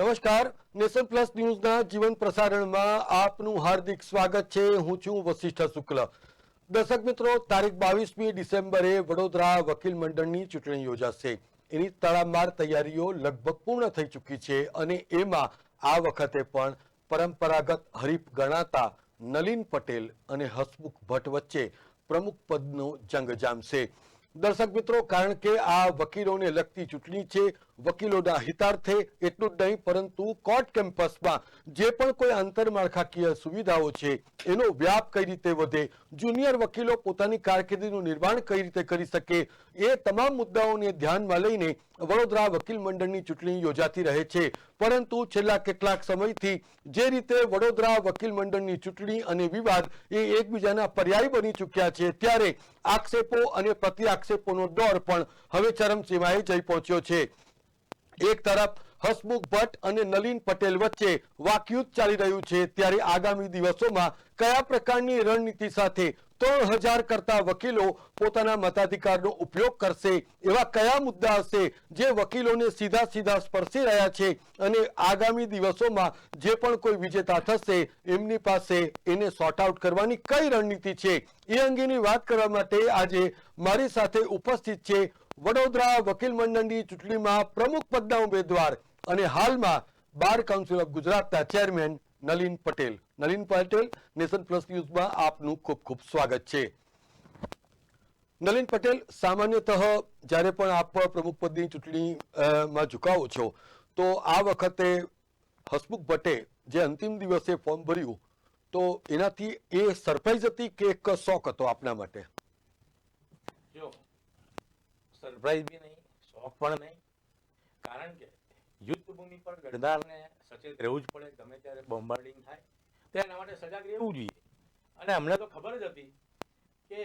નમસ્કાર. Nation plus ન્યૂઝના જીવન પ્રસારણમાં આપનું હાર્દિક સ્વાગત છે. હું છું વશિષ્ઠ શુક્લ. દર્શક મિત્રો, તારીખ બાવીસમી ડિસેમ્બરે વડોદરા વકીલ મંડળની ચૂંટણી યોજાશે. એની તડામાર તૈયારીઓ લગભગ પૂર્ણ થઈ ચૂકી છે અને એમાં આ વખતે પણ પરંપરાગત હરીફ ગણાતા નલિન પટેલ અને હસમુખ ભટ્ટ વચ્ચે પ્રમુખ પદનો જંગ જામશે દર્શક મિત્રો, કારણ કે આ વકીલોને લગતી ચૂંટણી છે વકીલોના હિતાર્થે એટલું જ નહીં, પરંતુ કોર્ટ કેમ્પસમાં જે પણ કોઈ આંતરમાળખાકીય સુવિધાઓ છે, એનો વ્યાપ કઈ રીતે વધે, જુનિયર વકીલો પોતાની કારકિર્દીનું નિર્માણ કઈ રીતે કરી શકે, એ તમામ મુદ્દાઓને ધ્યાનમાં લઈને વડોદરા વકીલ મંડળની ચૂંટણી યોજાતી રહે છે. પરંતુ છેલ્લા કેટલાક સમયથી જે રીતે વડોદરા વકીલ મંડળની ચૂંટણી અને વિવાદ એ એકબીજાના પર્યાય બની ચૂક્યા છે, ત્યારે આક્ષેપો અને પ્રતિ આક્ષેપોનો દોર પણ હવે ચરમસીમાએ જઈ પહોંચ્યો છે. એક તરફ હસમુખ ભટ્ટ અને નલિન પટેલ વચ્ચે વાકયુદ્ધ ચાલી રહ્યું છે. ત્યારે આગામી દિવસોમાં કયા પ્રકારની રણનીતિ સાથે ત્રણ હજાર કરતા વકીલો પોતાના મતાધિકારનો ઉપયોગ કરશે, એવા કયા મુદ્દા હશે જે વકીલોને સીધા સીધા સ્પર્શી રહ્યા છે અને આગામી દિવસોમાં જે પણ કોઈ વિજેતા થશે, એમની પાસે એને સોર્ટ આઉટ કરવાની કઈ રણનીતિ છે? એ અંગેની વાત કરવા માટે આજે મારી સાથે ઉપસ્થિત છે વડોદરા વકીલ મંડળની ચૂંટણીમાં પ્રમુખ પદના ઉમેદવાર અને હાલમાં બાર કાઉન્સિલ ઓફ ગુજરાતના chairman Nalin Patel. Nalin Patel, nation plus ન્યૂઝમાં આપનું ખૂબ ખૂબ સ્વાગત છે. નલિન પટેલ, સામાન્યતઃ જ્યારે પણ આપ પ્રમુખ પદની ચૂંટણીમાં ઝુકાવો છો, તો આ વખતે હસમુખ ભટ્ટે જે અંતિમ દિવસે ફોર્મ ભર્યું, તો એનાથી એ સરપ્રાઈઝ હતી કે એક શોખ હતો આપના માટે? સરપ્રાઈઝ બી નહીં, શોખ પણ નહીં. કારણ કે યુદ્ધ ભૂમિ પર ગરદારને સચેત રહેવું જ પડે, ગમે ત્યારે બોમ્બાર્ડિંગ થાય. તો એના માટે સજાગ રહેવું જોઈએ. અને અમને તો ખબર જ હતી કે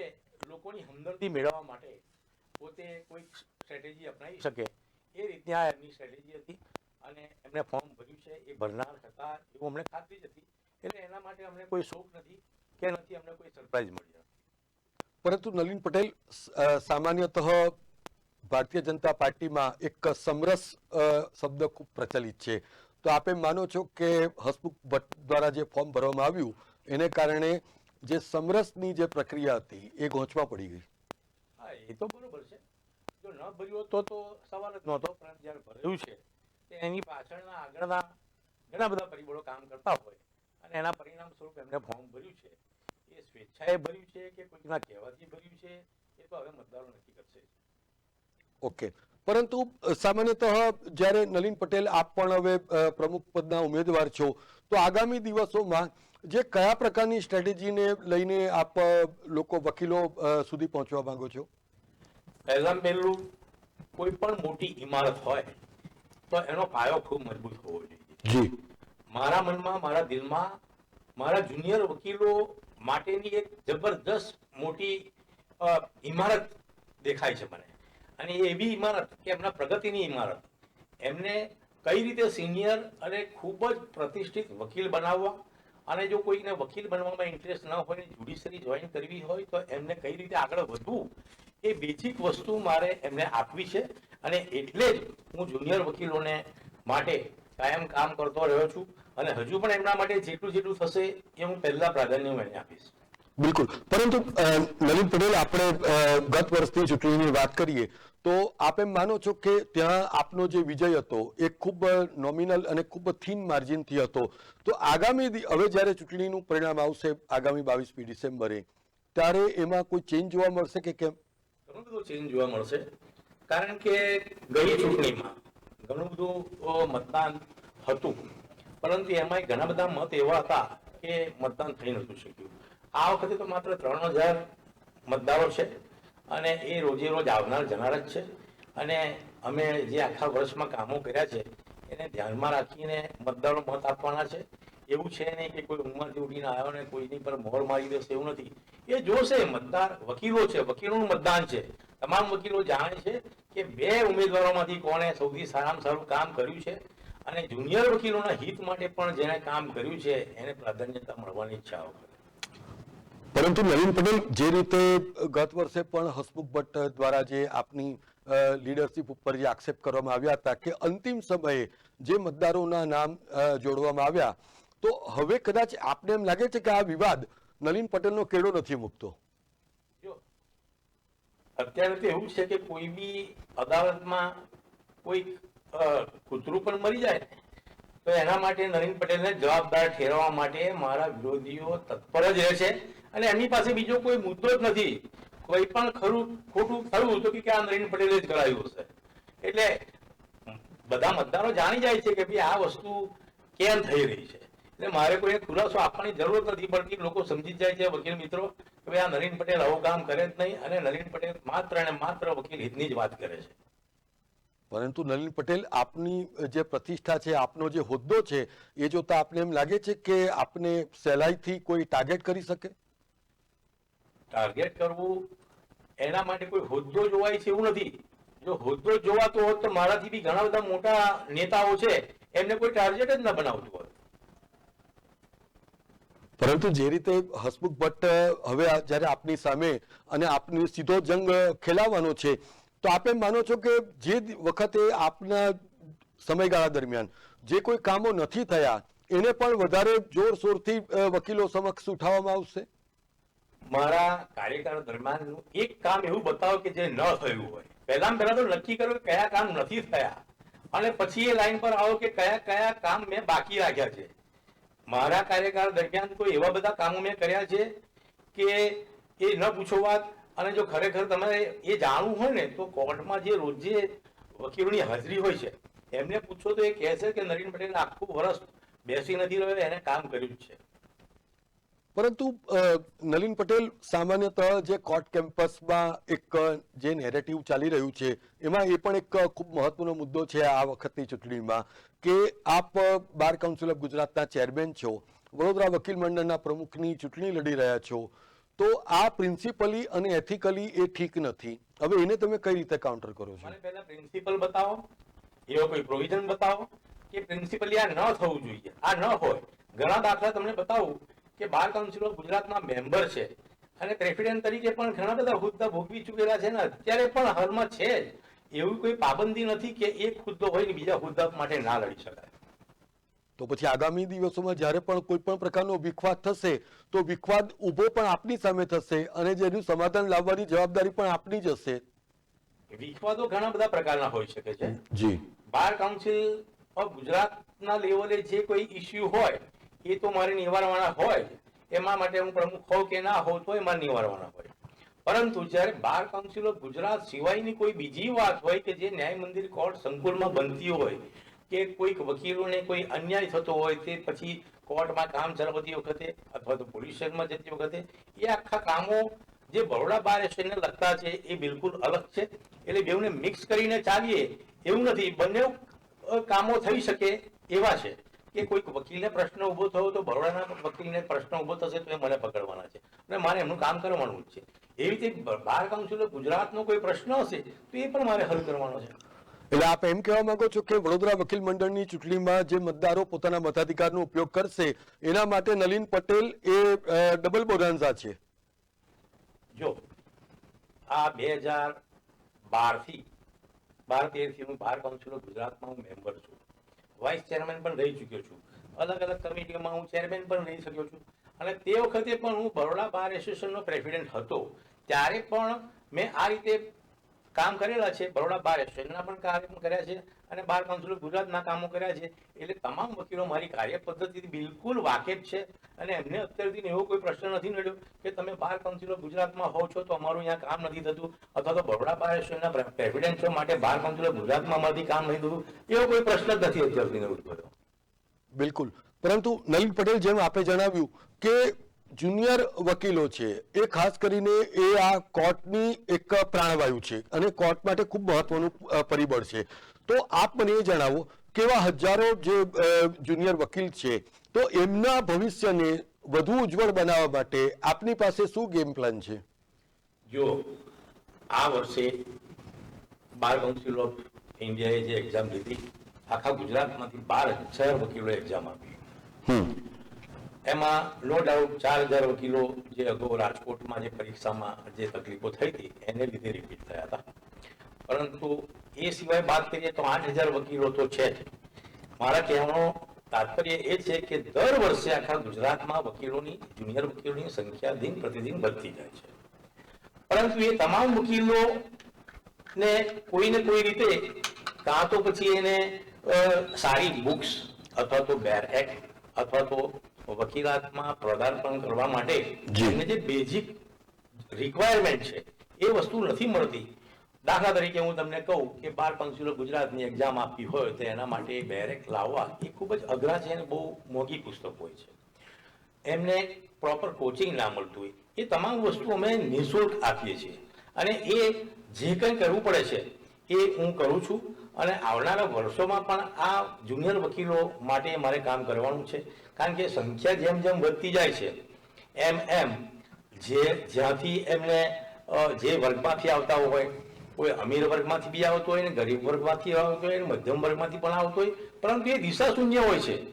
લોકોની હમદર્દી મેળવવા માટે પોતે કોઈક સ્ટ્રેટેજી અપનાવી શકે. એ રીતે આ એમની સ્ટ્રેટેજી હતી અને એમણે ફોર્મ ભર્યું છે. એ ભરનાર હતા એવું અમને ખાતરી જ હતી. એટલે એના માટે અમને કોઈ શોખ નથી કે નથી અમને કોઈ સરપ્રાઈઝ મળી પરંતુ નલિન પટેલ સામાન્યતઃ ભારતીય જનતા પાર્ટીમાં એક સમરસ શબ્દ ખૂબ પ્રચલિત છે. તો આપે માનો છો કે હસમુખ ભટ્ટ દ્વારા જે ફોર્મ ભરવામાં આવ્યું, એને કારણે જે સમરસની જે પ્રક્રિયા હતી, એ ગોંચમાં પડી ગઈ? હા, એ તો બરોબર છે. જો ન ભર્યો તો તો સવાલ જ નહોતો પણ જ્યારે ભર્યું છે એની પાછળના આગળના ઘણા બધા પરિબળો કામ કરતા હોય. અને એના પરિણામ સ્વરૂપ એમને ફોર્મ ભર્યું છે. એ સ્વેચ્છાએ ભર્યું છે કે કોઈના કહેવાથી ભર્યું છે, એ તો હવે મતદારો નક્કી કરશે ઓકે. પરંતુ સામાન્યતઃ જ્યારે નલિન પટેલ આપ પણ હવે પ્રમુખ પદના ઉમેદવાર છો તો આગામી દિવસોમાં જે કયા પ્રકારની સ્ટ્રેટેજીને લઈને આપ લોકો વકીલો સુધી પહોંચવા માંગો છો? પહેલાં પહેલું કોઈ પણ મોટી ઇમારત હોય તો એનો પાયો ખૂબ મજબૂત હોવો જોઈએ. જી. મારા મનમાં મારા દિલમાં મારા જુનિયર વકીલો માટેની એક જબરદસ્ત મોટી ઇમારત દેખાય છે મને. અને એ એવી ઇમારત કે એમના પ્રગતિની ઇમારત એમને કઈ રીતે સિનિયર અને ખૂબ જ પ્રતિષ્ઠિત વકીલ બનાવવા અને જો કોઈને વકીલ બનવામાં ઇન્ટરેસ્ટ ન હોય ને જ્યુડિશરી જોઈન કરવી હોય, તો એમને કઈ રીતે આગળ વધવું, એ બેઝિક વસ્તુ મારે એમને આપવી છે. અને એટલે જ હું જુનિયર વકીલોને માટે કાયમ કામ કરતો રહ્યો છું. અને હજુ પણ એમના માટે જેટલું જેટલું થશે, એ હું પહેલાં પ્રાધાન્ય એને આપીશ. બિલકુલ. પરંતુ નલિન પટેલ, આપણે ગત વર્ષની ચૂંટણીની વાત કરીએ, તો આપ એમ માનો છો કે ત્યાં આપનો જે વિજય હતો, એ ખૂબ નોમિનલ અને ખૂબ થીન માર્જિનથી હતો. તો આગામી હવે જ્યારે ચૂંટણીનું પરિણામ આવશે, આગામી બાવીસમી ડિસેમ્બરે, ત્યારે એમાં કોઈ ચેન્જ જોવા મળશે કે કેમ? ઘણું બધું ચેન્જ જોવા મળશે. કારણ કે ગઈ ચૂંટણીમાં ઘણું બધું મતદાન હતું. પરંતુ એમાંય ઘણા બધા મત એવા હતા કે મતદાન થઈ નતું શક્યું. આ વખતે તો માત્ર ત્રણ હજાર મતદારો છે અને એ રોજે રોજ આવનાર જનાર જ છે. અને અમે જે આખા વર્ષમાં કામો કર્યા છે, એને ધ્યાનમાં રાખીને મતદારો મત આપવાના છે. એવું છે નહીં કે કોઈ ઉંમરથી ઉઠીને આવ્યો ને કોઈની પર મોહર મારી દેશે એવું નથી. એ જોશે, મતદાર વકીલો છે, વકીલોનું મતદાન છે. તમામ વકીલો જાણે છે કે બે ઉમેદવારોમાંથી કોણે સૌથી સારામાં સારું કામ કર્યું છે અને જુનિયર વકીલોના હિત માટે પણ જેણે કામ કર્યું છે, એને પ્રાધાન્યતા મળવાની ઈચ્છા વગર પરંતુ નવીન પટેલ જે રીતે ગત વર્ષે પણ હસમુખ ભટ્ટ દ્વારા જે આપની લીડરશિપ ઉપર જે આક્ષેપ કરવામાં આવ્યા હતા કે અંતિમ સમયે જે મતદારોના નામ જોડવામાં આવ્યા, તો હવે કદાચ આપને એમ લાગે છે કે આ વિવાદ નલિન પટેલનો કેળો નથી મૂકતો? અત્યારે તો એવું છે કે કોઈ બી અદાલતમાં કોઈ કૂતરું પણ મરી જાય. તો એના માટે નરેન પટેલને જવાબદાર ઠેરવવા માટે મારા વિરોધીઓ તત્પર જ રહે છે અને એમની પાસે બીજો કોઈ મુદ્દો જ નથી. કોઈ પણ ખરું, ખોટું થયું તો કે આ નરેન્દ્ર પટેલે જ કરાયું હશે. એટલે બધા મતદારો જાણી જાય છે કે ભાઈ આ વસ્તુ કેમ થઈ રહી છે. એટલે મારે કોઈ ખુલાસો આપવાની જરૂર નથી પડતી લોકો સમજી જાય છે, વકીલ મિત્રો, કે ભાઈ આ નરેન પટેલ આવું કામ કરે જ નહીં અને નરેન પટેલ માત્ર અને માત્ર વકીલ હિતની જ વાત કરે છે. પરંતુ નલિન પટેલ આપની જે પ્રતિષ્ઠા છે, આપનો જે હોદ્દો છે, એ જોતા આપને એમ લાગે છે કે આપને સહેલાઈથી કોઈ ટાર્ગેટ કરી શકે? ટાર્ગેટ કરવું, એના માટે કોઈ હોદ્દો જોવાય છે એવું નથી. જો હોદ્દો જોવાતો હોત તો મારાથી બી ઘણા બધા મોટા નેતાઓ છે, એમને કોઈ ટાર્ગેટ જ ન બનાવતું હોત. પરંતુ જે રીતે હસમુખ ભટ્ટ હવે જ્યારે આપની સામે અને આપની સીધો જંગ ખેલાવવાનો છે, તો આપ માનો છો કે જે વખતે આપના સમયગાળા દરમિયાન જે કોઈ કામો નથી થયા, એને પણ વધારે જોરશોરથી વકીલો સમક્ષ ઉઠાવવામાં આવશે? મારા કાર્યકાળ દરમિયાન એક કામ એવું બતાવો કે જે ન થયું હોય. પહેલા પહેલા તો નક્કી કરો કે કયા કામ નથી થયા. અને પછી એ લાઈન પર આવો કે કયા કયા કામ મેં બાકી રાખ્યા છે. મારા કાર્યકાળ દરમિયાન કોઈ એવા બધા કામો મેં કર્યા છે કે એ ન પૂછો વાત. અને જો ખરેખર તમારે એ જાણવું હોય ને, તો કોર્ટમાં જે રોજે વકીલોની હાજરી હોય છે, એમને પૂછો તો એ કહે છે કે નરેન પટેલ આખું વર્ષ બેસી નથી રહ્યો, એને કામ કર્યું છે. પરંતુ નલિન પટેલ સામાન્યતઃ જે કોર્ટ કેમ્પસમાં એક જે નેરેટિવ ચાલી રહ્યું છે, એમાં એ પણ એક ખૂબ મહત્વનો મુદ્દો છે આ વખતની ચૂંટણીમાં કે આપ બાર કાઉન્સિલ ઓફ ગુજરાતના ચેરમેન છો, વડોદરા વકીલ મંડળના પ્રમુખની ચૂંટણી લડી રહ્યા છો, તો આ પ્રિન્સિપલી અને એથિકલી એ ઠીક નથી. હવે એને તમે કઈ રીતે કાઉન્ટર કરો છો? પ્રિન્સિપલ બતાવો, એવો કોઈ પ્રોવિઝન બતાવો કે પ્રિન્સિપલી આ ન થવું જોઈએ, આ ન હોય. ઘણા દાખલા તમને બતાવું કે બાર કાઉન્સિલ ઓફ ગુજરાતના મેમ્બર છે અને પ્રેસિડેન્ટ તરીકે પણ ઘણા બધા હોદ્દા ભોગવી ચૂકેલા છે ને અત્યારે પણ હાલમાં છે જ. એવી કોઈ પાબંદી નથી કે એક હોદ્દો હોય ને બીજા હોદ્દા માટે ના લડી શકાય. તો પછી આગામી દિવસોમાં જ્યારે પણ કોઈ પણ પ્રકારનો વિખવાદ થશે તો વિખવાદ ઊભો પણ આપની સામે થશે અને જેનું સમાધાન લાવવાની જવાબદારી પણ આપની જ હશે. વિખવાદો ઘણા બધા પ્રકારના હોઈ શકે છે. જી. બાર કાઉન્સિલ ઓફ ગુજરાતના લેવલે જે કોઈ ઇસ્યુ હોય એ તો મારે નિવારવાના હોય એમાં માટે હું પ્રમુખ હોઉં કે ના હોઉં તો મારે નિવારવાના હોય. પરંતુ જ્યારે બાર કાઉન્સિલ ઓફ ગુજરાત સિવાયની કોઈ બીજી વાત હોય કે જે ન્યાય મંદિર કોર્ટ સંકુલમાં બનતી હોય, કે કોઈક વકીલોને કોઈ અન્યાય થતો હોય તે પછી કોર્ટમાં કામ ચલાવતી વખતે અથવા તો પોલીસ સ્ટેશનમાં જતી વખતે, એ આખા કામો જે બરોડા બાર એસોસિએશનને લગતા છે એ બિલકુલ અલગ છે. એટલે બેઉને મિક્સ કરીને ચાલીએ એવું નથી. બંને કામો થઈ શકે એવા છે. કે કોઈક વકીલને પ્રશ્ન ઊભો થયો તો બરોડાના વકીલને પ્રશ્ન ઊભો થશે તો એ મને પકડવાના છે. અને મારે એમનું કામ કરવાનું જ છે. એવી રીતે બાર કાઉન્સિલ ગુજરાતનો કોઈ પ્રશ્ન હશે તો એ પણ મારે હલ કરવાનો છે. એટલે આપ એમ કહેવા માંગો છો કે વડોદરા વકીલ મંડળની ચૂંટણીમાં જે મતદારો પોતાના મતાધિકારનો ઉપયોગ કરશે એના માટે નલિન પટેલ એ ડબલ બોનાન્ઝા છે. જો આ બે હજાર બારથી બાર તેરથી હું બાર કાઉન્સિલ ઓફ ગુજરાતમાં હું મેમ્બર છું. વાઇસ ચેરમેન પણ રહી ચૂક્યો છું. અલગ અલગ કમિટીમાં હું ચેરમેન પણ રહી શક્યો છું. અને તે વખતે પણ હું બરોડા બાર એસોસિએશનનો પ્રેસિડેન્ટ હતો. ત્યારે પણ મેં આ રીતે કામ કરેલા છે. બરોડા બાર એસોસિએશનના પણ કાર્ય કર્યા છે. અને બાર કાઉન્સિલ ગુજરાતના કામો કર્યા છે. એટલે તમામ વકીલો મારી કાર્ય પદ્ધતિથી બિલકુલ વાકેફ છે. અને એમને અત્યાર એવો કોઈ પ્રશ્ન નથી નડ્યો કે તમે બાર કાઉન્સિલ ગુજરાતમાં હોવ છો તો અમારું અહીંયા કામ નથી થતું. અથવા તો બરોડા બાર એસોસિએશનના માટે બાર કાઉન્સિલ ગુજરાતમાં અમારાથી કામ નથી થતું. એવો કોઈ પ્રશ્ન જ નથી અત્યાર સુધી બિલકુલ. પરંતુ નલિન પટેલ જેમ આપે જણાવ્યું કે જુનિયર વકીલો છે, એ ખાસ કરીને એ આ કોર્ટની એક પ્રાણવાયુ છે અને કોર્ટ માટે ખૂબ મહત્વનું પરિબળ છે. તો આપ મને એ જણાવો કેવા હજારો જે જુનિયર વકીલ છે તો એમના ભવિષ્યને વધુ ઉજ્જવળ બનાવવા માટે આપની પાસે શું ગેમ પ્લાન છે? જો આ વર્ષે બાર કાઉન્સિલ ઓફ ઇન્ડિયાએ જે એક્ઝામ લીધી આખા ગુજરાતમાંથી બાર હજાર વકીલો એક્ઝામ આપી. એમાં નો ડાઉટ ચાર હજાર વકીલો જે અગાઉ રાજકોટમાં જે પરીક્ષામાં જે તકલીફો થઈ હતી એને લીધે રિપીટ થયા હતા. પરંતુ એ સિવાય વાત કરીએ તો આઠ હજાર વકીલો તો છે જ. મારા કહેવાનો તાત્પર્ય એ છે કે દર વર્ષે આખા ગુજરાતમાં વકીલોની જુનિયર વકીલોની સંખ્યા દિન પ્રતિદિન વધતી જાય છે. પરંતુ એ તમામ વકીલો ને કોઈને કોઈ રીતે કાં તો પછી એને સારી બુક્સ અથવા તો બેર એક્ટ અથવા તો વકીલાતમાં પદાર્પણ કરવા માટે. જે બેઝિક રિક્વાયરમેન્ટ છે એ વસ્તુ નથી મળતી. દાખલા તરીકે હું તમને કહું કે બાર કાઉન્સિલો ગુજરાતની એક્ઝામ આપી હોય તો એના માટે બેરેક લાવવા એ ખૂબ જ અઘરા છે અને બહુ મોંઘી પુસ્તક હોય છે. એમને પ્રોપર કોચિંગ ના મળતું હોય. એ તમામ વસ્તુ અમે નિઃશુલ્ક આપીએ છીએ. અને એ જે કંઈ કરવું પડે છે, એ હું કરું છું. અને આવનારા વર્ષોમાં પણ આ જુનિયર વકીલો માટે મારે કામ કરવાનું છે. કારણ કે સંખ્યા જેમ જેમ વધતી જાય છે, એમ એમ જે જ્યાંથી એમને જે વર્ગમાંથી આવતા હોય કોઈ અમીર વર્ગમાંથી બી આવતો હોય ને, ગરીબ વર્ગમાંથી આવતો હોય ને, મધ્યમ વર્ગમાંથી પણ આવતો હોય, પરંતુ એ દિશા શૂન્ય હોય છે.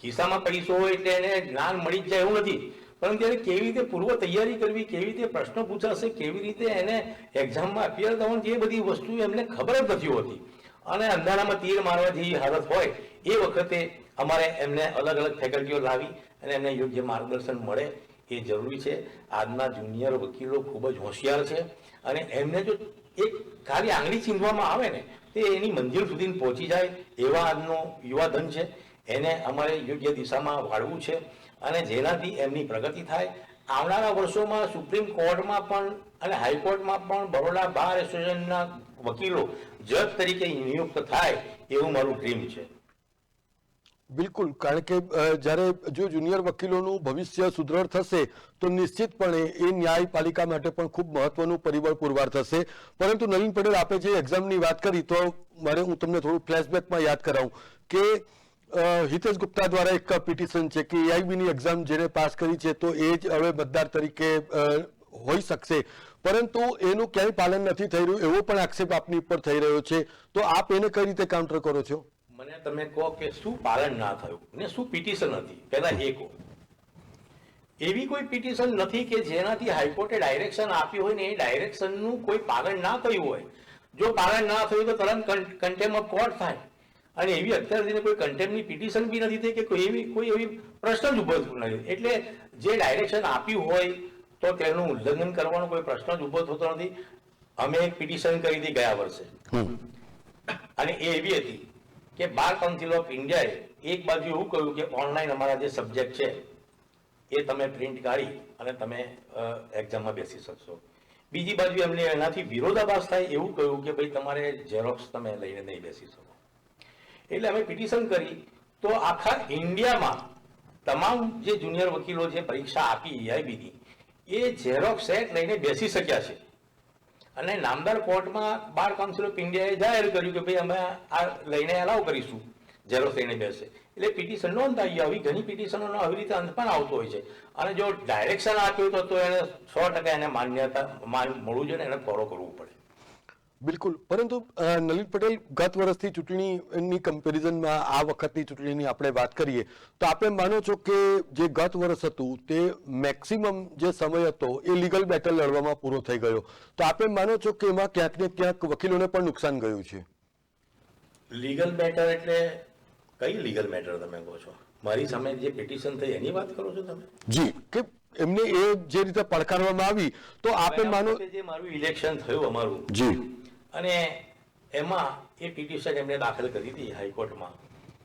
ખિસ્સામાં પૈસો હોય એટલે એને જ્ઞાન મળી જ જાય એવું નથી. પરંતુ એને કેવી રીતે પૂર્વ તૈયારી કરવી, કેવી રીતે પ્રશ્ન પૂછાશે, કેવી રીતે એને એક્ઝામમાં અપિયર થવાનું એ બધી વસ્તુ એમને ખબર જ નથી હોતી. અને અંધારામાં તીર મારવા જેવી હાલત હોય, એ વખતે અમારે એમને અલગ અલગ ફેકલ્ટીઓ લાવી અને એમને યોગ્ય માર્ગદર્શન મળે, એ જરૂરી છે. આજના જુનિયર વકીલો ખૂબ જ હોશિયાર છે. અને એમને જો એક ખાલી આંગળી ચીંધવામાં આવે ને, તે એની મંજિલ સુધી પહોંચી જાય એવા આજનો યુવાધન છે. એને અમારે યોગ્ય દિશામાં વાળવું છે અને જેનાથી એમની પ્રગતિ થાય. આવનારા વર્ષોમાં સુપ્રીમ કોર્ટમાં પણ અને હાઈકોર્ટમાં પણ બરોડા બાર એસોસિએશનના વકીલો જજ તરીકે નિયુક્ત થાય એવું મારું ડ્રીમ છે. બિલકુલ. કારણ કે જ્યારે જો જુનિયર વકીલોનું ભવિષ્ય સુદૃઢ થશે, તો નિશ્ચિતપણે એ ન્યાયપાલિકા માટે પણ ખૂબ મહત્વનું પરિબળ પુરવાર થશે. પરંતુ નવીન પટેલ આપે જે એક્ઝામની વાત કરી, તો મારે હું તમને થોડું ફ્લેશબેકમાં યાદ કરાવું કે હિતેશ ગુપ્તા દ્વારા એક પિટિશન છે કે એઆઈબીની એક્ઝામ જેને પાસ કરી છે, તો એ જ હવે મતદાર તરીકે હોઈ શકશે. પરંતુ એનું ક્યાંય પાલન નથી થઈ રહ્યું, એવો પણ આક્ષેપ આપની ઉપર થઈ રહ્યો છે. તો આપ એને કઈ રીતે કાઉન્ટર કરો છો? મને તમે કહો કે શું પાલન ના થયું? ને શું પિટિશન હતી? પહેલા એ કહો એવી કોઈ પિટિશન નથી કે જેનાથી હાઈકોર્ટે ડાયરેક્શન આપ્યું હોય ને એ ડાયરેક્શનનું કોઈ પાલન ના થયું હોય. જો પાલન ના થયું તો તરત કન્ટેમ ઓફ કોર્ટ થાય. અને એવી અત્યાર સુધીની કોઈ કન્ટેમની પિટિશન બી નથી થઈ કે કોઈ એવી કોઈ એવી પ્રશ્ન જ ઊભો થતો નથી. એટલે જે ડાયરેક્શન આપ્યું હોય તો તેનું ઉલ્લંઘન કરવાનો કોઈ પ્રશ્ન જ ઊભો થતો નથી. અમે એક પિટિશન કરી હતી ગયા વર્ષે. અને એ એવી હતી કે બાર કાઉન્સિલ ઓફ ઇન્ડિયાએ એક બાજુ એવું કહ્યું કે ઓનલાઈન અમારા જે સબ્જેક્ટ છે, એ તમે પ્રિન્ટ કાઢી અને તમે એક્ઝામમાં બેસી શકશો. બીજી બાજુ એમને એનાથી વિરોધાભાસ થાય એવું કહ્યું કે ભાઈ તમારે ઝેરોક્સ તમે લઈને નહીં બેસી શકો. એટલે અમે પિટિશન કરી તો આખા ઇન્ડિયામાં તમામ જે જુનિયર વકીલો જે પરીક્ષા આપી આઈબીની એ ઝેરોક્સ સેટ લઈને બેસી શક્યા છે. અને નામદાર કોર્ટમાં બાર કાઉન્સિલ ઓફ ઇન્ડિયાએ જાહેર કર્યું કે ભાઈ અમે આ લઈને એલાવ કરીશું. ઝેરોક્સ થઈને બેસે. એટલે પિટિશન નોંધાઈ આવી. ઘણી પિટિશનોનો આવી રીતે અંત પણ આવતો હોય છે. અને જો ડાયરેક્શન આપ્યું તો તો એને સો ટકા એને માન્યતા, માન મળવું જોઈએ એને ફોલો કરવું પડે. બિલકુલ. પરંતુ નલિન પટેલ ગત વર્ષથી ચૂંટણીની કમ્પેરિઝનમાં આ વખતની ચૂંટણીની આપણે વાત કરીએ તો આપણે માનો છો કે જે ગત વર્ષ હતું તે મેક્સિમમ જે સમય હતો એ લીગલ બેટલ લડવામાં પૂરો થઈ ગયો. તો આપણે માનો છો કે એમાં ક્યાંક ને ક્યાંક વકીલોને પણ નુકસાન ગયું છે? લીગલ બેટર એટલે કઈ લીગલ મેટર તમે કહો છો? મારી સામે જે પિટિશન થઈ એની વાત કરો છો તમે? જી કે એમને એ જે રીતે પડકારવામાં આવી તો આપણે માનો જે મારું ઇલેક્શન થયું અમારું જી. અને એમાં એ પિટિશન એમને દાખલ કરી હતી હાઈકોર્ટમાં.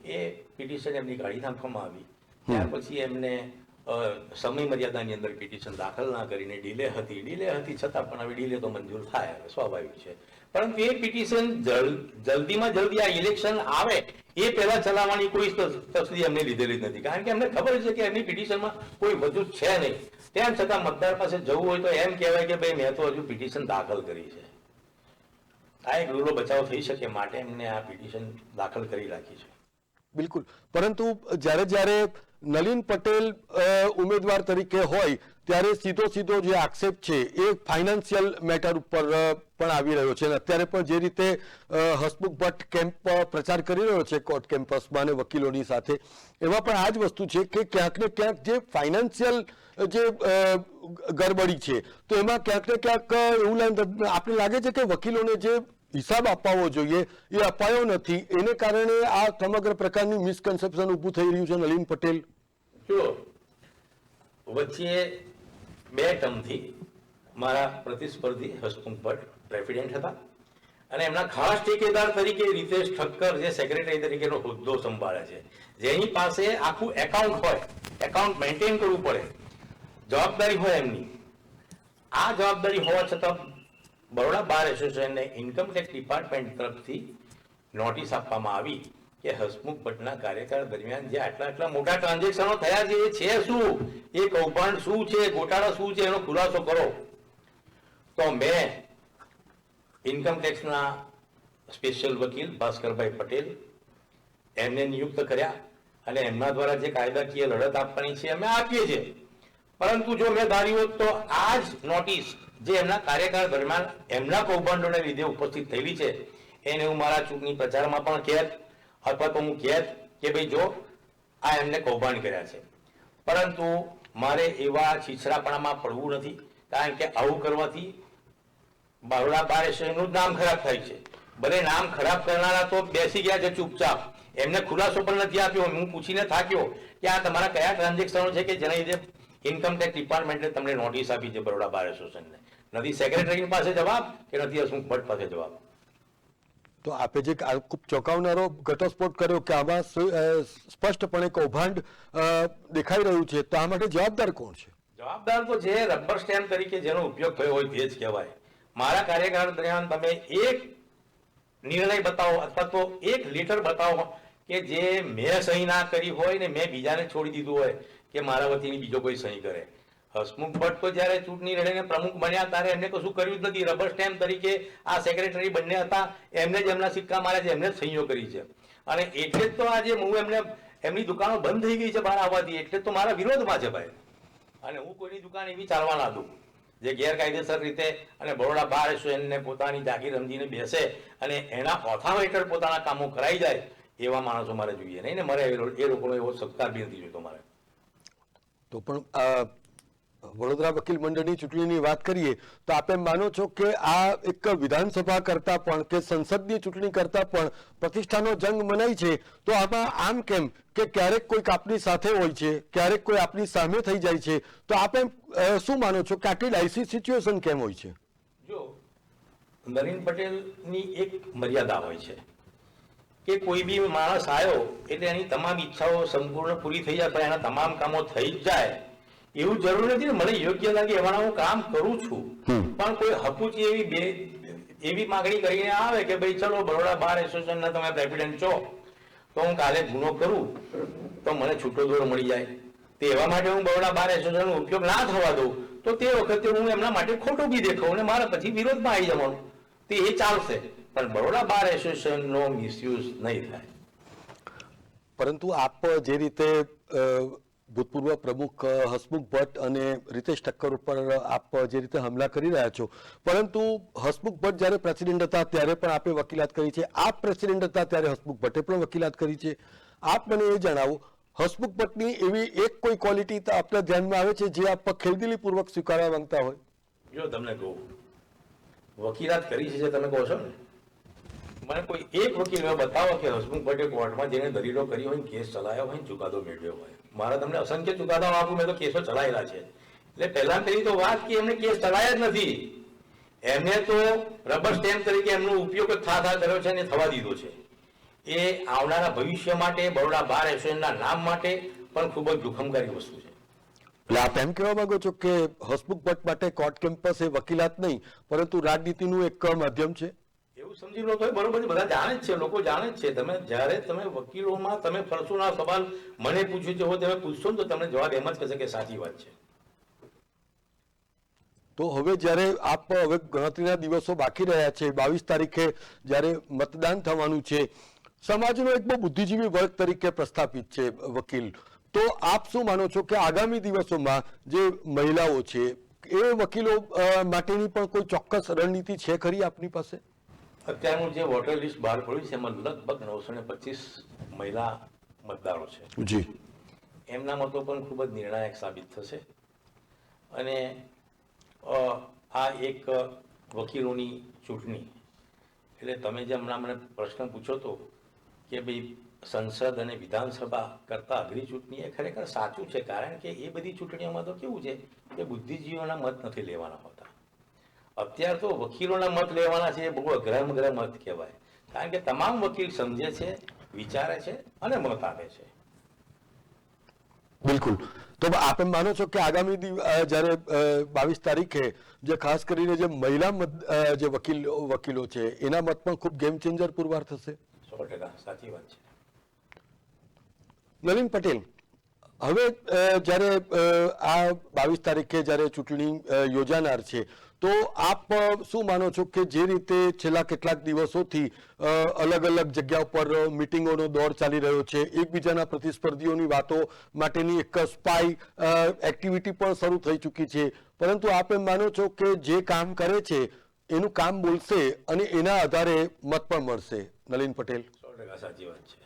એ પિટિશન એમની કાઢી નાખવામાં આવી. ત્યાર પછી એમને સમય મર્યાદાની અંદર પિટિશન દાખલ ના કરીને ડીલે હતી. ડીલે હતી છતાં પણ હવે ડીલે તો મંજૂર થાય હવે સ્વાભાવિક છે. પરંતુ એ પિટિશન જલ્દીમાં જલ્દી આ ઇલેક્શન આવે એ પહેલા ચલાવવાની કોઈ તસ- તસ્દી એમને લીધેલી જ નથી. કારણ કે એમને ખબર છે કે એમની પિટિશનમાં કોઈ વજૂદ છે નહીં. તેમ છતાં મતદાર પાસે જવું હોય તો એમ કહેવાય કે ભાઈ મેં તો હજુ પિટિશન દાખલ કરી છે. આ એક રૂલો બચાવ થઈ શકે માટે એમને આ પિટિશન દાખલ કરી રાખી છે. બિલકુલ. પરંતુ જ્યારે જ્યારે નલિન પટેલ ઉમેદવાર તરીકે હોય, ત્યારે સીધો સીધો જે આક્ષેપ છે એ ફાઇનાન્શિયલ મેટર ઉપર પણ આવી રહ્યો છે. અત્યારે પણ જે રીતે હસમુખ ભટ્ટ કેમ્પ પ્રચાર કરી રહ્યો છે કોર્ટ કેમ્પસમાં અને વકીલોની સાથે, એમાં પણ આ જ વસ્તુ છે કે ક્યાંક ને ક્યાંક જે ફાઇનાન્શિયલ જે ગરબડી છે, તો એમાં ક્યાંક ને ક્યાંક એવું લાગે- આપણે લાગે છે કે વકીલોને જે હિસાબ અપાવવો જોઈએ. એ અપાયો નથી. એને કારણે આ સમગ્ર પ્રકારની મિસકન્સેપ્શન ઊભું થઈ રહ્યું છે નલિન પટેલ. જો વચ્ચે બે ટર્મથી મારા પ્રતિસ્પર્ધી હસમુખ ભટ્ટ પ્રેસિડેન્ટ હતા અને એમના ખાસ ટેકેદાર તરીકે રીતેશ ઠક્કર, જે સેક્રેટરી તરીકેનો હોદ્દો સંભાળે છે. જેની પાસે આખું એકાઉન્ટ હોય એકાઉન્ટ મેન્ટેન કરવું પડે. જવાબદારી હોય એમની. આ જવાબદારી હોવા છતાં બરોડા બાર એસોસિએશનને ઇન્કમ ટેક્સ ડિપાર્ટમેન્ટ તરફથી નોટિસ આપવામાં આવી કે હસમુખ ભટ્ટના કાર્યકાળ દરમિયાન જે આટલા આટલા મોટા ટ્રાન્ઝેક્શનો થયા છે, એ છે શું? એ કૌભાંડ શું છે? ગોટાળા શું છે? એનો ખુલાસો કરો. તો મેં ઇન્કમ ટેક્સના સ્પેશિયલ વકીલ ભાસ્કરભાઈ પટેલ એમને નિયુક્ત કર્યા અને એમના દ્વારા જે કાયદાકીય લડત આપવાની છે, અમે આપીએ છીએ. પરંતુ જો મેં ધાર્યું હોત તો આ જ નોટિસ જે એમના કાર્યકાળ દરમિયાન એમના કૌભાંડોને લીધે ઉપસ્થિત થયેલી છે. એને હું મારા ચૂંટણી પ્રચારમાં પણ કહેત અથવા તો હું કહેત કે ભાઈ જો આ એમને કૌભાંડ કર્યા છે. પરંતુ મારે એવા છીછરાપણામાં પડવું નથી, કારણ કે આવું કરવાથી બારોડા બાર જ નામ ખરાબ થાય છે. ભલે નામ ખરાબ કરનારા તો બેસી ગયા છે ચૂપચાપ. એમને ખુલાસો પણ નથી આપ્યો. હું પૂછીને થાક્યો કે આ તમારા કયા ટ્રાન્ઝેક્શનો છે કે જેના લીધે ઇન્કમ ટેક્સ ડિપાર્ટમેન્ટે તમને નોટિસ આપી છે બરોડા બાર એસોસિએશનને નથી. સેક્રેટરી પાસે જવાબ કે નથી હસમુખ ભટ્ટ પાસે જવાબ. તો આપે જે ખૂબ ચોંકાવનારો ઘટસ્ફોટ કર્યો કે આમાં સ્પષ્ટપણે કૌભાંડ દેખાઈ રહ્યું છે તો આ માટે જવાબદાર કોણ છે? જવાબદાર તો જે રબર સ્ટેમ્પ તરીકે જેનો ઉપયોગ થયો હોય તે જ કહેવાય. મારા કાર્યકાળ દરમિયાન તમે એક નિર્ણય બતાવો અથવા તો એક લેટર બતાવો કે જે મેં સહી ના કરી હોય ને મેં બીજાને છોડી દીધું હોય કે મારા વતીની બીજો કોઈ સહી કરે. હસમુખ ભટ્ટ તો જ્યારે ચૂંટણી લડીને પ્રમુખ બન્યા ત્યારે એમને કશું કર્યું જ નથી. રબર સ્ટેમ્પ તરીકે આ સેક્રેટરી બંને હતા. એમને જ એમના સિક્કા માર્યા છે. એમને જ સહીઓ કરી છે. અને એટલે જ તો આજે હું એમને, એમની દુકાનો બંધ થઈ ગઈ છે બહાર આવવાથી. એટલે તો મારા વિરોધમાં છે ભાઈ. અને હું કોઈની દુકાન એવી ચાલવા ના દઉં જે ગેરકાયદેસર રીતે અને બરોડા બાર એસોસિએશનને પોતાની જાગીર સમજીને બેસે અને એના ઓથામાં હેઠળ પોતાના કામો કરાઈ જાય એવા માણસો મારે જોઈએ. નહીં ને મારે એ લોકોનો એવો સત્કાર બી નથી જોઈતો મારે. તો પણ વડોદરા વકીલ મંડળની ચૂંટણીની વાત કરીએ, તો આપ માનો છો કે આ એક વિધાનસભા કરતા પણ કે સંસદની ચૂંટણી કરતા પણ પ્રતિષ્ઠાનો જંગ મનાય છે? તો આમાં આમ કેમ કે ક્યારેક કોઈક આપની સાથે હોય છે, ક્યારેક કોઈ આપની સામે થઈ જાય છે, તો આપ શું માનો છો કે આટલી ડાયસી સિચ્યુએશન કેમ હોય છે? જો નરેન પટેલની એક મર્યાદા હોય છે કે કોઈ બી માણસ આવ્યો એટલે એની તમામ ઈચ્છાઓ સંપૂર્ણ પૂરી થઈ જાય એના તમામ કામો થઈ જ જાય. એવું જરૂર નથી મને યોગ્ય લાગે એવાના હું કામ કરું છું. પણ કોઈ હપુચી એવી બે એવી માગણી કરીને આવે કે ભાઈ ચલો બરોડા બાર એસોસિએશનના તમે પ્રેસિડેન્ટ છો તો હું કાલે ગુનો કરું તો મને છૂટો દોર મળી જાય. તે એવા માટે હું બરોડા બાર એસોસિએશનનો ઉપયોગ ના થવા દઉં તો તે વખતે હું એમના માટે ખોટું બી દેખાઉં અને મારા પછી વિરોધમાં આવી જવાનું. તે એ ચાલશે. પણ બરોડા બાર એસોસિએશનનો મિસયુઝ નહીં થાય. પરંતુ આપ જે રીતે ભૂતપૂર્વ પ્રમુખ હસમુખ ભટ્ટ અને રીતેશ ઠક્કર ઉપર આપ જે રીતે હમલા કરી રહ્યા છો. પરંતુ હસમુખ ભટ્ટ જ્યારે પ્રેસિડેન્ટ હતા ત્યારે પણ આપે વકીલાત કરી છે. આપ પ્રેસિડેન્ટ હતા ત્યારે હસમુખ ભટ્ટે પણ વકીલાત કરી છે. આપ મને એ જણાવો, હસમુખ ભટ્ટની એવી એક કોઈ ક્વોલિટી આપના ધ્યાનમાં આવે છે જે આપ ખેલદિલી પૂર્વક સ્વીકારવા માંગતા હોય? જો તમને કહું, વકીલાત કરી છે તમે કહો છો ને? મને કોઈ એક વકીલ, બતાવો કે હસમુખ ભટ્ટે કોર્ટમાં જેને દલીલો કરી હોય કેસ ચલાવ્યો હોય ચુકાદો મેળવ્યો હોય. મારા તમને અસંખ્ય ચુકાદાઓ આપું, મેં તો કેસો ચલાવેલા છે. એટલે પહેલા પહેલી તો વાત કે એમને કેસ ચલાયા જ નથી. એમને તો રબર સ્ટેમ્પ તરીકે એમનો ઉપયોગ જ થા થા કર્યો છે અને થવા દીધો છે. એ આવનારા ભવિષ્ય માટે, બરોડા બાર એસોસિએશનના નામ માટે પણ ખૂબ જ જોખમકારી વસ્તુ છે. એટલે આપ એમ કહેવા માંગો છો કે હસમુખ ભટ્ટ માટે કોર્ટ કેમ્પસ એ વકીલાત નહીં, પરંતુ રાજનીતિનું એક માધ્યમ છે? સમજી લો તો બરોબર છે, બધા જાણે જ છે, લોકો જાણે જ છે. તમે જ્યારે તમે વકીલોમાં તમે ફરશો ના સવાલ મને પૂછ્યું છે હોય તમે પૂછશો ને તો તમને જવાબ એમ જ કહેશે કે સાચી વાત છે. તો હવે જ્યારે આપ હવે ગણતરીના દિવસો બાકી રહ્યા છે, બાવીસ તારીખે જ્યારે મતદાન થવાનું છે, સમાજનો એક બહુ બુદ્ધિજીવી વર્ગ તરીકે પ્રસ્થાપિત છે, વકીલ. તો આપ શું માનો છો કે આગામી દિવસોમાં જે મહિલાઓ છે, એ વકીલો માટેની પણ કોઈ ચોક્કસ રણનીતિ છે ખરી આપની પાસે? અત્યારનું જે વોટર લિસ્ટ બહાર પડ્યું છે એમાં લગભગ નવસો ને પચીસ મહિલા મતદારો છે. જી. એમના મતો પણ ખૂબ જ નિર્ણાયક સાબિત થશે. અને આ એક વકીલોની ચૂંટણી એટલે તમે જે હમણાં મને પ્રશ્ન પૂછો તો કે ભાઈ સંસદ અને વિધાનસભા કરતાં અઘરી ચૂંટણી એ ખરેખર સાચું છે? કારણ કે એ બધી ચૂંટણીઓમાં તો કેવું છે કે બુદ્ધિજીવીઓના મત નથી લેવાના હોતા. અત્યારે તો વકીલોના મત લેવાના છે એ બહુ અઘરામ અઘરા મત કહેવાય. કારણ કે તમામ વકીલ સમજે છે વિચારે છે અને મત આપે છે. બિલકુલ. તો આપ એમ માનો છો કે આગામી જ્યારે બાવીસ તારીખે જે ખાસ કરીને જે મહિલા મત જે વકીલ વકીલો છે એના મત પણ ખૂબ ગેમ ચેન્જર પુરવાર થશે? સો ટકા. સાચી વાત છે. નવીન પટેલ. હવે જ્યારે આ બાવીસ તારીખે જ્યારે ચૂંટણી યોજાનાર છે, તો આપ શું માનો છો કે જે રીતે છેલ્લા કેટલાક દિવસોથી અલગ અલગ જગ્યા ઉપર મિટિંગોનો દોર ચાલી રહ્યો છે, એકબીજાના પ્રતિસ્પર્ધીઓની વાતો માટેની એક સ્પાય એક્ટિવિટી પણ શરૂ થઈ ચૂકી છે. પરંતુ આપ એમ માનો છો કે જે કામ કરે છે, એનું કામ બોલશે અને એના આધારે મત પણ મળશે. નલિન પટેલ. સો સાચી વાત છે.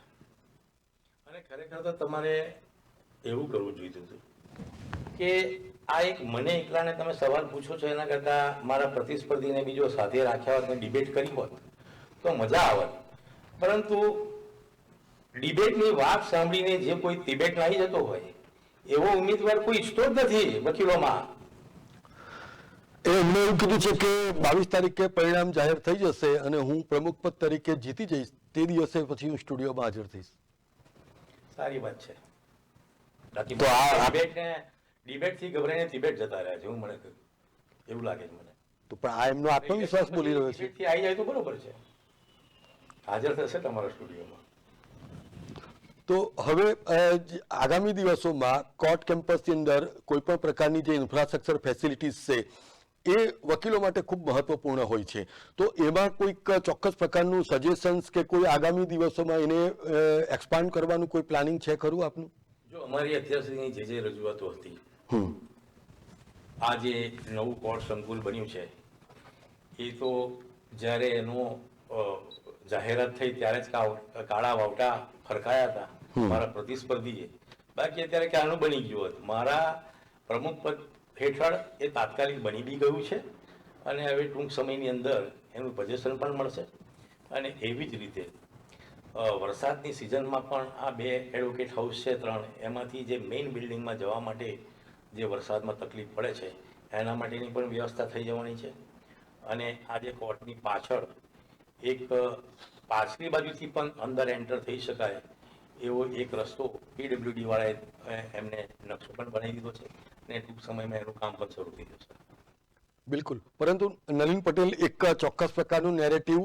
અને ખરેખર તો તમારે એવું કરવું જોઈતું હતું કે આ એક મને એકલાને તમે સવાલ પૂછો છો એના કરતાં મારા પ્રતિસ્પર્ધીને બીજો સાથે રાખ્યા હોત ને ડિબેટ કરી હોત તો મજા આવત. પરંતુ ડિબેટની વાત સાંભળીને જે કોઈ ડિબેટ લાવી જતો હોય એવો ઉમેદવાર કોઈ ઈચ્છતો જ નથી વકીલોમાં. એમણે એવું કીધું છે કે બાવીસ તારીખે પરિણામ જાહેર થઈ જશે અને હું પ્રમુખ પદ તરીકે જીતી જઈશ તે દિવસે પછી હું સ્ટુડિયોમાં હાજર થઈશ. સારી વાત છે. તો આ- ડિબેટને ડિબેટથી ગભરાઈને તિબેટ જતા રહ્યા છે હું મને એવું લાગે છે મને. તો પણ આ એમનો આત્મવિશ્વાસ બોલી રહ્યો છે. થી આવી જાય તો બરોબર છે. હાજર થશે તમારા સ્ટુડિયોમાં. તો હવે આગામી દિવસોમાં કોર્ટ કેમ્પસની અંદર કોઈ પણ પ્રકારની જે ઇન્ફ્રાસ્ટ્રક્ચર ફેસિલિટીઝ છે એ વકીલો માટે ખૂબ મહત્વપૂર્ણ હોય છે. તો એમાં કોઈક ચોક્કસ પ્રકારનું સજેશન્સ કે કોઈ આગામી દિવસોમાં એને એક્સપાન્ડ કરવાનું કોઈ પ્લાનિંગ છે ખરું આપનું? જો અમારી અત્યાર સુધીની જે જે રજૂઆતો હતી આ જે નવું કોર્ટ સંકુલ બન્યું છે એ તો જ્યારે એનો જાહેરાત થઈ ત્યારે જ કાળા વાવટા ફરકાયા હતા મારા પ્રતિસ્પર્ધીએ. બાકી અત્યારે ક્યારનું બની ગયું હતું? મારા પ્રમુખ પદ હેઠળ એ તાત્કાલિક બની બી ગયું છે અને હવે ટૂંક સમયની અંદર એનું પજેશન પણ મળશે અને એવી જ રીતે વરસાદની સિઝનમાં પણ આ બે એડવોકેટ હાઉસ છે ત્રણ, એમાંથી જે મેઇન બિલ્ડિંગમાં જવા માટે જે વરસાદમાં તકલીફ પડે છે, એના માટેની પણ વ્યવસ્થા થઈ જવાની છે. અને આ જે કોર્ટની પાછળ એક પાછલી બાજુથી પણ અંદર એન્ટર થઈ શકાય એવો એક રસ્તો પીડબ્લ્યુડી વાળાએ એમને નકશો પણ બનાવી દીધો છે અને ટૂંક સમયમાં એનું કામ પણ શરૂ થઈ જશે. બિલકુલ. પરંતુ નલિન પટેલ એક ચોક્કસ પ્રકારનું નેરેટિવ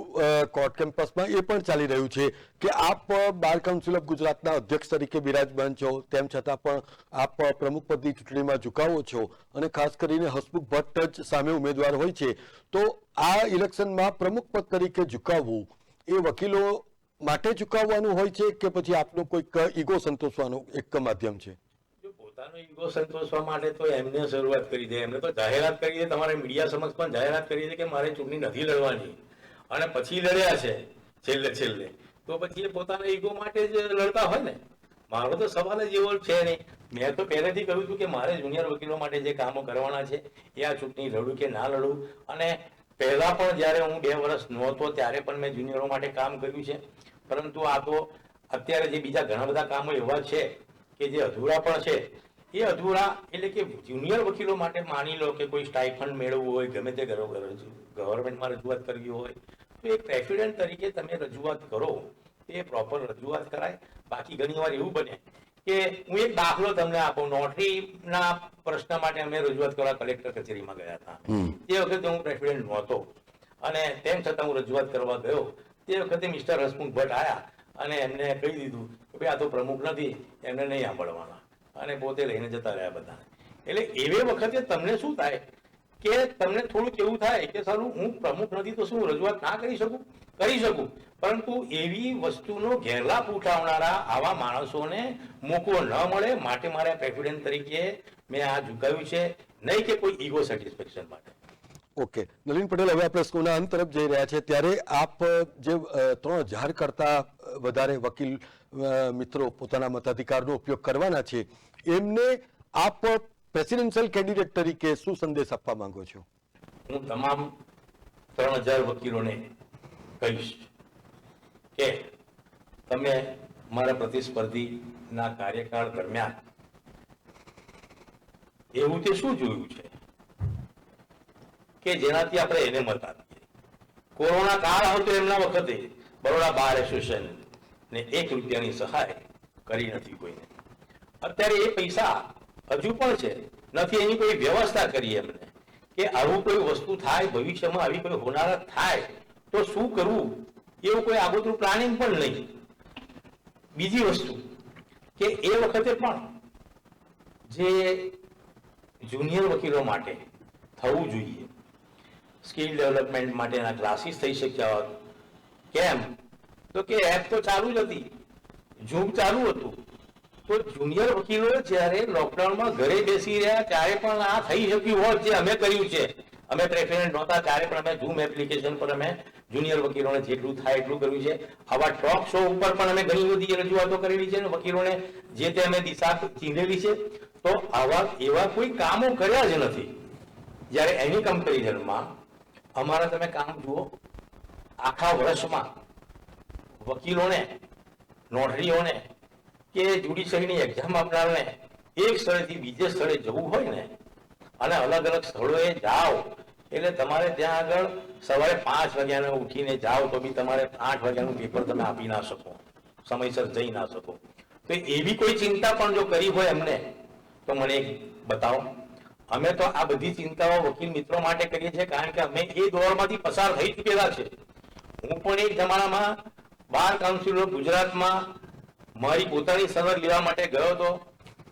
કોર્ટ કેમ્પસમાં એ પણ ચાલી રહ્યું છે કે આપ બાર કાઉન્સિલ ઓફ ગુજરાતના અધ્યક્ષ તરીકે બિરાજમાન છો, તેમ છતાં પણ આપ પ્રમુખ પદની ચૂંટણીમાં ઝુકાવો છો અને ખાસ કરીને હસમુખ ભટ્ટ જ સામે ઉમેદવાર હોય છે. તો આ ઇલેક્શનમાં પ્રમુખ પદ તરીકે ઝુકાવવું એ વકીલો માટે ઝુકાવવાનું હોય છે કે પછી આપનો કોઈક ઈગો સંતોષવાનું એક માધ્યમ છે? પોતાનો ઈગો સંતોષવા માટે તો એમને શરૂઆત કરી છે. એમને તો જાહેરાત કરી છે. તમારે મીડિયા સમક્ષ પણ જાહેરાત કરી છે કે મારે ચૂંટણી નથી લડવાની. અને પછી લડ્યા છે છેલ્લે છેલ્લે. તો પછી એ પોતાના ઈગો માટે જ લડતા હોય ને? મારો તો સવાલ જ એવો છે નહીં. મેં તો પહેલેથી કહ્યું હતું કે મારે જુનિયર વકીલો માટે જે કામો કરવાના છે, એ આ ચૂંટણી લડું કે ના લડું? અને પહેલા પણ જ્યારે હું બે વર્ષ નહોતો, ત્યારે પણ મેં જુનિયરો માટે કામ કર્યું છે. પરંતુ આ તો અત્યારે જે બીજા ઘણા બધા કામો એવા છે કે જે અધૂરા પણ છે. એ અધૂરા એટલે કે જુનિયર વકીલો માટે માની લો કે કોઈ સ્ટાઇફંડ મેળવવું હોય ગમે તે ગવર્મેન્ટમાં રજૂઆત કરવી હોય તો એક પ્રેસિડેન્ટ તરીકે તમે રજૂઆત કરો તે પ્રોપર રજૂઆત કરાય. બાકી ઘણીવાર એવું બને કે હું એક દાખલો તમને આપું. નોટરીના પ્રશ્ન માટે અમે રજૂઆત કરવા કલેક્ટર કચેરીમાં ગયા હતા. એ વખતે હું પ્રેસિડેન્ટ નહોતો. અને તેમ છતાં હું રજૂઆત કરવા ગયો. તે વખતે મિસ્ટર હસમુખ ભટ્ટ આયા અને એમને કહી દીધું કે ભાઈ આ તો પ્રમુખ નથી એમને નહીં સાંભળવાના. અને પોતે લઈને જતા રહ્યા બધા એટલે એવે વખતે તમને શું થાય કે તમને થોડુંક એવું થાય કે સારું, હું પ્રમુખ નથી તો શું રજૂઆત ના કરી શકું? કરી શકું. પરંતુ એવી વસ્તુનો ગેરલાભ ઉઠાવનારા આવા માણસોને મોકો ન મળે. માટે મારે પ્રેસિડેન્ટ તરીકે મેં આ ઝુકાવ્યું છે. નહીં કે કોઈ ઈગો સેટિસ્ફેક્શન માટે. ઓકે. નલિન પટેલ હવે આપણે સ્કૂલના અંત તરફ જઈ રહ્યા છે. ત્યારે આપ જે ત્રણ હજાર કરતા વધારે વકીલ મિત્રો પોતાના મતાધિકારનો ઉપયોગ કરવાના છે, એમને આપ પ્રેસિડેન્શિયલ કેન્ડિડેટ તરીકે શું સંદેશ આપવા માંગો છો? હું તમામ ત્રણ હજાર વકીલોને કહીશ કે તમે મારા પ્રતિસ્પર્ધીના કાર્યકાળ દરમિયાન એવું તે શું જોયું છે? કે જેનાથી આપણે એને મત આપીએ કોરોના કાળ હતો એમના વખતે બરોડા બાર એસોસિએશન ને એક રૂપિયાની સહાય કરી નથી કોઈને. અત્યારે એ પૈસા હજુ પણ છે. નથી, એની કોઈ વ્યવસ્થા કરી એમને કે આવું કોઈ વસ્તુ થાય, ભવિષ્યમાં આવી કોઈ હોનારત થાય, તો શું કરવું? એવું કોઈ આગોતરું પ્લાનિંગ પણ નહીં. બીજી વસ્તુ કે એ વખતે પણ જે જુનિયર વકીલો માટે થવું જોઈએ. સ્કિલ ડેવલપમેન્ટ માટેના ક્લાસીસ થઈ શક્યા હોત. કેમ? તો કે એપ તો ચાલુ જ હતી. ઝૂમ ચાલુ હતું. તો જુનિયર વકીલો જ્યારે લોકડાઉનમાં ઘરે બેસી રહ્યા, ત્યારે પણ આ થઈ શક્યું હોત જે અમે કર્યું છે. અમે પ્રેફરન્સ નહોતા, ત્યારે પણ અમે ઝૂમ એપ્લિકેશન પર અમે જુનિયર વકીલોને જેટલું થાય એટલું કર્યું છે. આવા ટોક શો ઉપર પણ અમે ઘણી બધી રજૂઆતો કરેલી છે વકીલોને, જે તે અમે દિશા ચીંધેલી છે. તો આવા એવા કોઈ કામો કર્યા જ નથી. જ્યારે એની કમ્પેરિઝનમાં અમારા તમે કામ જુઓ, આખા વર્ષમાં વકીલોને નોટરીઓને કે જ્યુડિશરીની એક્ઝામ આપનારને એક સ્થળેથી બીજે સ્થળે જવું હોય ને, અને અલગ અલગ સ્થળોએ જાઓ, એટલે તમારે ત્યાં આગળ સવારે પાંચ વાગ્યાને ઉઠીને જાઓ તો બી તમારે આઠ વાગ્યાનું પેપર તમે આપી ના શકો, સમયસર જઈ ના શકો. તો એવી કોઈ ચિંતા પણ જો કરી હોય એમને, તો મને બતાવો. અમે તો આ બધી ચિંતાઓ વકીલ મિત્રો માટે કરીએ છીએ, કારણ કે અમે એ દોરમાંથી પસાર થઈ ચૂકેલા છે. હું પણ એક જમાનામાં બાર કાઉન્સિલો ગુજરાતમાં મારી પોતાની સનદ લેવા માટે ગયો હતો.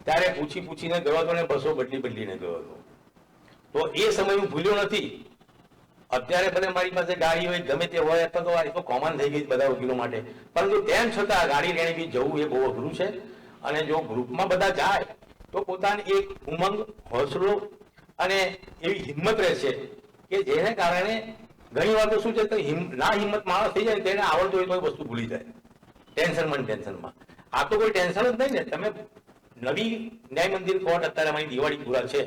ત્યારે પૂછી પૂછીને ગયો હતો ને બસો બદલી બદલીને ગયો હતો. તો એ સમય હું ભૂલ્યો નથી. અત્યારે ભલે મારી પાસે ગાડી હોય, ગમે તે હોય, અથવા તો આ તો કોમન થઈ ગઈ બધા વકીલો માટે. પરંતુ તેમ છતાં ગાડી લઈને બી જવું એ બહુ અઘરું છે. અને જો ગ્રુપમાં બધા જાય તો પોતાની એક ઉમંગ, હોસલો અને એવી હિંમત રહેશે કે જેને કારણે ઘણી વાર તો શું છે કે ના હિંમત માણસ થઈ જાય તેને આવડતું હોય તો એ વસ્તુ ભૂલી જાય. ટેન્શનમાં ટેન્શનમાં આ તો કોઈ ટેન્શન જ નહીં ને. તમે નવી ન્યાય મંદિર કોર્ટ અત્યારે અમારી દિવાળીપુરા છે.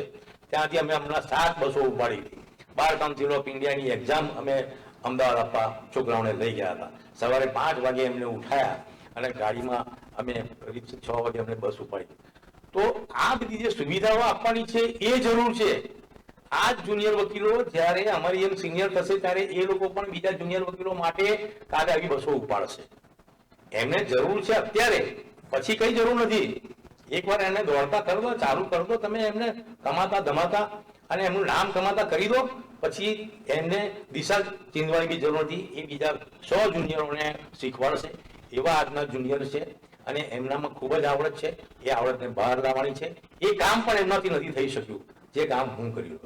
ત્યાંથી અમે હમણાં સાત બસો ઉપાડી હતી. બાર કાઉન્સિલ ઓફ ઇન્ડિયાની એક્ઝામ અમે અમદાવાદ આપવા છોકરાઓને લઈ ગયા હતા. સવારે પાંચ વાગે એમને ઉઠાયા અને ગાડીમાં અમે છ વાગે અમને બસ ઉપાડી. તો આ બધી જે સુવિધાઓ આપવાની છે એ જરૂર છે. આ જુનિયર વકીલો જ્યારે અમારી એમ સિનિયર થશે ત્યારે એ લોકો પણ બીજા જુનિયર વકીલો માટે કાલે આવી બસો ઉપાડશે. એમને જરૂર છે અત્યારે. પછી કઈ જરૂર નથી. એકવાર એને દોડતા કરી દો, ચાલુ કરી દો, તમે એમને કમાતા ધમાતા અને એમનું નામ કમાતા કરી દો. પછી એમને દિશા ચીંધવાની બી જરૂર નથી. એ બીજા સો જુનિયરોને શીખવાડશે. એવા આજના જુનિયર છે. અને એમનામાં ખૂબ જ આવડત છે. એ આવડતને બહાર લાવવાની છે. એ કામ પણ એમનાથી નથી થઈ શક્યું. જે કામ હું કરી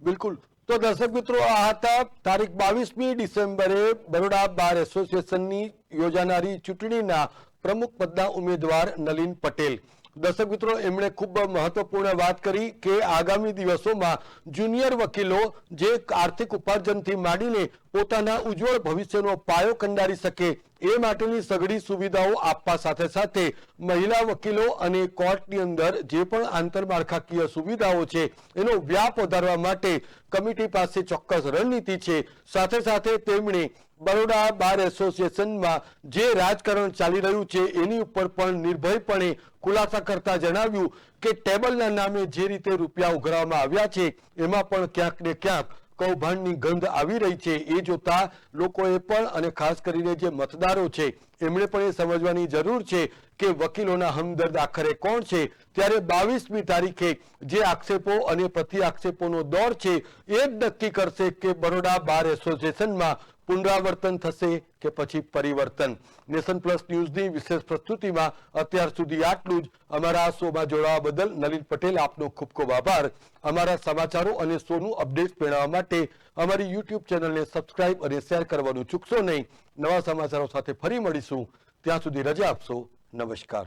બિલકુલ. તો દર્શક મિત્રો, આ હતા તારીખ બાવીસમી ડિસેમ્બરે બરોડા બાર એસોસિએશનની યોજાનારી ચૂંટણીના પ્રમુખ પદના ઉમેદવાર નલિન પટેલ. દર્શક મિત્રો, એમણે ખૂબ મહત્વપૂર્ણ વાત કરી કે આગામી દિવસોમાં જુનિયર વકીલો જે આર્થિક ઉપાર્જનથી માંડીને પોતાના ઉજ્જવળ ભવિષ્યનો પાયો કંડારી શકે, એ માટેની સઘળી સુવિધાઓ આપવા સાથે સાથે મહિલા વકીલો અને કોર્ટની અંદર જે પણ આંતરમાળખાકીય સુવિધાઓ છે, એનો વ્યાપ વધારવા માટે કમિટી પાસે ચોક્કસ રણનીતિ છે. સાથે સાથે તેમણે બરોડા બાર એસોસિએશનમાં જે રાજકારણ ચાલી રહ્યું છે, એની ઉપર પણ નિર્ભયપણે ખુલાસા કરતા જણાવ્યું કે ટેબલના નામે જે રીતે રૂપિયા ઉઘરાવવામાં આવ્યા છે, એમાં પણ ક્યાંક ને ક્યાંક કૌભાંડની ગંધ આવી રહી છે. એ જોતા લોકોએ પણ અને ખાસ કરીને જે મતદારો છે, એમણે પણ એ સમજવાની જરૂર છે કે વકીલોના હમદર્દ આખરે કોણ છે? ત્યારે બાવીસમી તારીખે જે આક્ષેપો અને પ્રતિ આક્ષેપોનો દોર છે, એ જ નક્કી કરશે કે બરોડા બાર એસોસિએશનમાં પુનરાવર્તન થશે કે પછી પરિવર્તન. નેશન પ્લસ ન્યૂઝની વિશેષ પ્રસ્તુતિમાં અત્યાર સુધી આટલું જ. અમારા શોમાં જોડાવા બદલ નલિન પટેલ આપનો ખૂબ ખૂબ આભાર. અમારા સમાચારો અને શોનું અપડેટ મેળવવા માટે અમારી યુટ્યુબ ચેનલને સબસ્ક્રાઇબ અને શેર કરવાનું ચૂકશો નહીં. નવા સમાચારો સાથે ફરી મળીશું. ત્યાં સુધી રજા આપશો. નમસ્કાર.